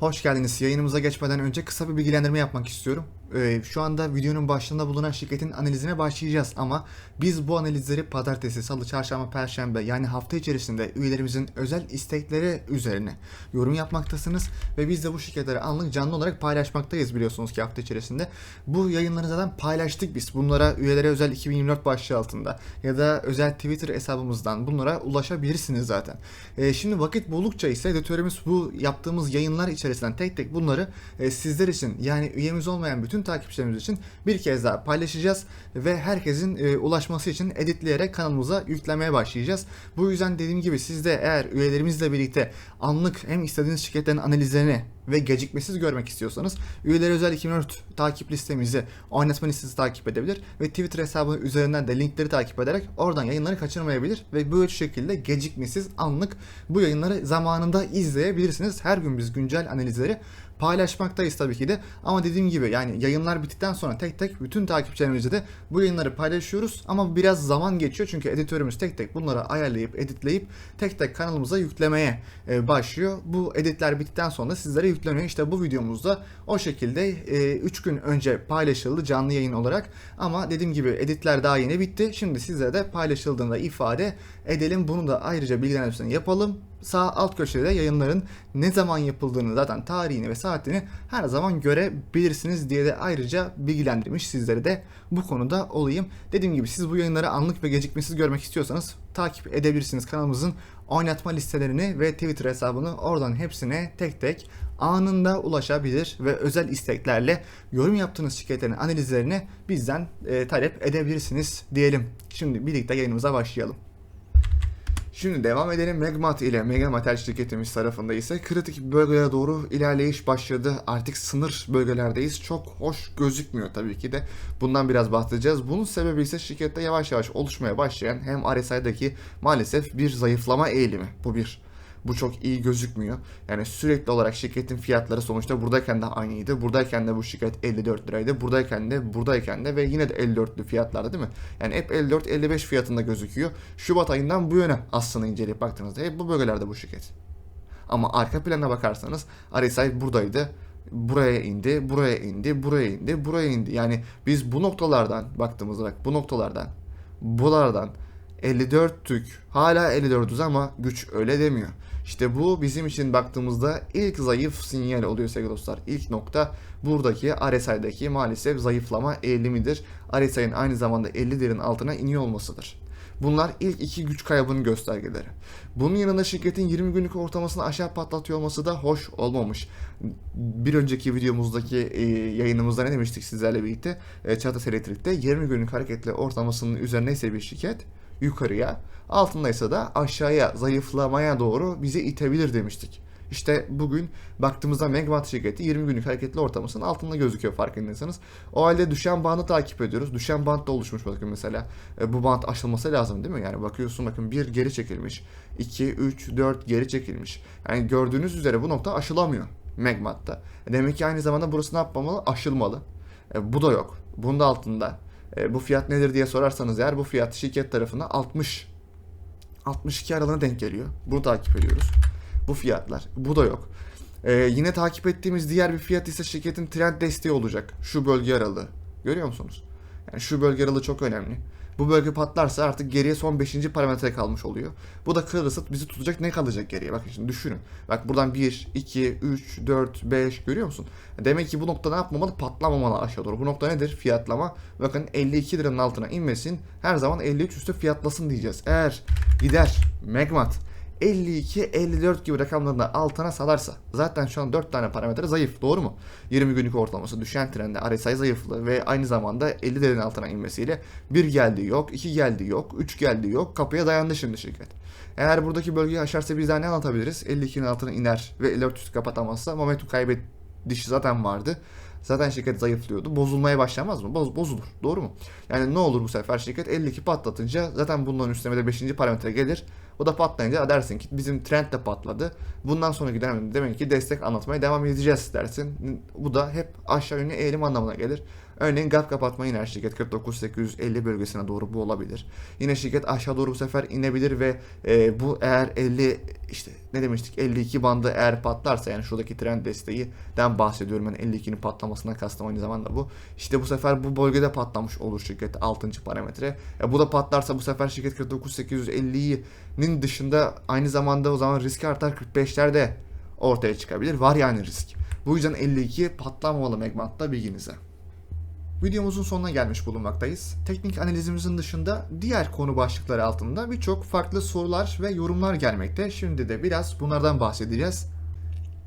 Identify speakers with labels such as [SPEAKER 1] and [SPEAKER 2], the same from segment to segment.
[SPEAKER 1] Hoş geldiniz. Yayınımıza geçmeden önce kısa bir bilgilendirme yapmak istiyorum. Ee, şu anda videonun başında bulunan şirketin analizine başlayacağız ama biz bu analizleri pazartesi, salı, çarşamba, perşembe yani hafta içerisinde üyelerimizin özel istekleri üzerine yorum yapmaktasınız ve biz de bu şirketleri anlık canlı olarak paylaşmaktayız biliyorsunuz ki hafta içerisinde. Bu yayınları zaten paylaştık biz. Bunlara üyelere özel 2024 başlığı altında ya da özel Twitter hesabımızdan bunlara ulaşabilirsiniz zaten. Ee, şimdi vakit buldukça ise editörümüz bu yaptığımız yayınlar içerisinden tek tek bunları e, sizler için yani üyemiz olmayan bütün takipçilerimiz için bir kez daha paylaşacağız ve herkesin e, ulaşması için editleyerek kanalımıza yüklemeye başlayacağız. Bu yüzden dediğim gibi siz de eğer üyelerimizle birlikte anlık hem istediğiniz şirketlerin analizlerini ve gecikmesiz görmek istiyorsanız üyeler özel 2004 takip listemizi oynatma listesi takip edebilir ve Twitter hesabı üzerinden de linkleri takip ederek oradan yayınları kaçırmayabilir ve bu şekilde gecikmesiz anlık bu yayınları zamanında izleyebilirsiniz. Her gün biz güncel analizleri paylaşmaktayız tabii ki de ama dediğim gibi yani yayınlar bittikten sonra tek tek bütün takipçilerimizle de bu yayınları paylaşıyoruz ama biraz zaman geçiyor çünkü editörümüz tek tek bunları ayarlayıp editleyip tek tek kanalımıza yüklemeye e, başlıyor. Bu editler bittikten sonra sizlere yükleniyor. İşte bu videomuzda o şekilde 3 gün önce paylaşıldı canlı yayın olarak ama dediğim gibi editler daha yeni bitti. Şimdi sizlere de paylaşıldığında ifade edelim. Bunu da ayrıca bilgilendirmesini yapalım sağ alt köşede yayınların ne zaman yapıldığını zaten tarihini ve saatini her zaman görebilirsiniz diye de ayrıca bilgilendirmiş sizlere de bu konuda olayım. Dediğim gibi siz bu yayınları anlık ve gecikmesiz görmek istiyorsanız takip edebilirsiniz kanalımızın oynatma listelerini ve Twitter hesabını oradan hepsine tek tek anında ulaşabilir ve özel isteklerle yorum yaptığınız şirketlerin analizlerini bizden e, talep edebilirsiniz diyelim. Şimdi birlikte yayınımıza başlayalım. Şimdi devam edelim. Megmat ile Mega Metal şirketimiz tarafında ise kritik bölgelere doğru ilerleyiş başladı. Artık sınır bölgelerdeyiz. Çok hoş gözükmüyor tabii ki de. Bundan biraz bahsedeceğiz. Bunun sebebi ise şirkette yavaş yavaş oluşmaya başlayan hem RSI'daki maalesef bir zayıflama eğilimi. Bu bir. Bu çok iyi gözükmüyor. Yani sürekli olarak şirketin fiyatları sonuçta buradayken de aynıydı. Buradayken de bu şirket 54 liraydı. Buradayken de buradayken de ve yine de 54'lü fiyatlarda değil mi? Yani hep 54-55 fiyatında gözüküyor. Şubat ayından bu yöne aslında inceleyip baktığınızda hep bu bölgelerde bu şirket. Ama arka plana bakarsanız RSI buradaydı. Buraya indi, buraya indi, buraya indi, buraya indi. Yani biz bu noktalardan baktığımızda bak bu noktalardan, buralardan 54 tük hala 54'üz ama güç öyle demiyor. İşte bu bizim için baktığımızda ilk zayıf sinyal oluyor sevgili dostlar. İlk nokta buradaki RSI'daki maalesef zayıflama eğilimidir. RSI'nin aynı zamanda 50 derin altına iniyor olmasıdır. Bunlar ilk iki güç kaybının göstergeleri. Bunun yanında şirketin 20 günlük ortalamasını aşağı patlatıyor olması da hoş olmamış. Bir önceki videomuzdaki e, yayınımızda ne demiştik sizlerle birlikte? E, Çatas Elektrik'te 20 günlük hareketli ortalamasının üzerindeyse bir şirket yukarıya, altındaysa da aşağıya, zayıflamaya doğru bizi itebilir demiştik. İşte bugün baktığımızda Megmat şirketi 20 günlük hareketli ortalamasının altında gözüküyor farkındaysanız. O halde düşen bandı takip ediyoruz. Düşen band da oluşmuş bakın mesela. E, bu band aşılması lazım değil mi? Yani bakıyorsun bakın bir geri çekilmiş. 2, 3, 4 geri çekilmiş. Yani gördüğünüz üzere bu nokta aşılamıyor Megmat'ta. Demek ki aynı zamanda burası ne yapmamalı? Aşılmalı. E, bu da yok. Bunun da altında. E, bu fiyat nedir diye sorarsanız eğer bu fiyat şirket tarafına 60 62 aralığına denk geliyor. Bunu takip ediyoruz. Bu fiyatlar. Bu da yok. Ee, yine takip ettiğimiz diğer bir fiyat ise şirketin trend desteği olacak. Şu bölge aralığı. Görüyor musunuz? Yani şu bölge aralığı çok önemli. Bu bölge patlarsa artık geriye son 5. parametre kalmış oluyor. Bu da kırılırsa bizi tutacak ne kalacak geriye? Bakın şimdi düşünün. Bak buradan 1, 2, 3, 4, 5 görüyor musun? Demek ki bu nokta ne yapmamalı? Patlamamalı aşağı doğru. Bu nokta nedir? Fiyatlama. Bakın 52 liranın altına inmesin. Her zaman 53 üstü fiyatlasın diyeceğiz. Eğer gider Megmat 52-54 gibi rakamlarını da altına salarsa zaten şu an 4 tane parametre zayıf doğru mu? 20 günlük ortalaması düşen trende RSI zayıflığı ve aynı zamanda 50 değerin altına inmesiyle 1 geldi yok, 2 geldi yok, 3 geldi yok kapıya dayandı şimdi şirket. Eğer buradaki bölgeyi aşarsa biz daha ne anlatabiliriz? 52'nin altına iner ve 54 üstü kapatamazsa momentum kaybedişi zaten vardı. Zaten şirket zayıflıyordu. Bozulmaya başlamaz mı? Boz, bozulur. Doğru mu? Yani ne olur bu sefer şirket 52 patlatınca zaten bunların üstüne de 5. parametre gelir. O da patlayınca dersin ki bizim trend de patladı. Bundan sonraki dönemde demek ki destek anlatmaya devam edeceğiz dersin. Bu da hep aşağı yönlü eğilim anlamına gelir. Örneğin gap kapatma iner şirket 49.850 bölgesine doğru bu olabilir. Yine şirket aşağı doğru bu sefer inebilir ve e, bu eğer 50 işte ne demiştik 52 bandı eğer patlarsa yani şuradaki trend desteği'den bahsediyorum. Yani 52'nin patlamasına kastım aynı zamanda bu. İşte bu sefer bu bölgede patlamış olur şirket 6. parametre. E, bu da patlarsa bu sefer şirket 49.850'nin dışında aynı zamanda o zaman risk artar 45'lerde ortaya çıkabilir. Var yani risk. Bu yüzden 52 patlamamalı Megmat'ta bilginize. Videomuzun sonuna gelmiş bulunmaktayız. Teknik analizimizin dışında diğer konu başlıkları altında birçok farklı sorular ve yorumlar gelmekte. Şimdi de biraz bunlardan bahsedeceğiz.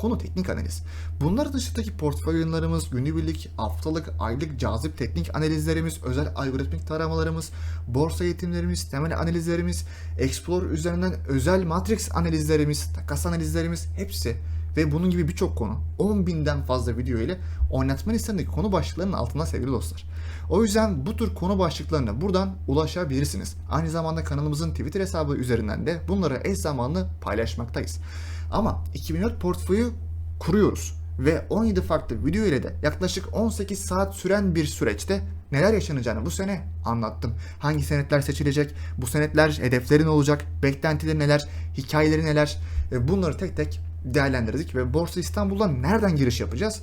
[SPEAKER 1] Konu teknik analiz. Bunlar dışındaki portföy yayınlarımız, günübirlik, haftalık, aylık cazip teknik analizlerimiz, özel algoritmik taramalarımız, borsa eğitimlerimiz, temel analizlerimiz, Explorer üzerinden özel matrix analizlerimiz, takas analizlerimiz hepsi ve bunun gibi birçok konu 10 binden fazla video ile oynatma listesindeki konu başlıklarının altında sevgili dostlar. O yüzden bu tür konu başlıklarına buradan ulaşabilirsiniz. Aynı zamanda kanalımızın Twitter hesabı üzerinden de bunları eş zamanlı paylaşmaktayız. Ama 2004 portföyü kuruyoruz ve 17 farklı video ile de yaklaşık 18 saat süren bir süreçte neler yaşanacağını bu sene anlattım. Hangi senetler seçilecek, bu senetler hedefleri ne olacak, beklentileri neler, hikayeleri neler bunları tek tek değerlendirdik ve Borsa İstanbul'dan nereden giriş yapacağız?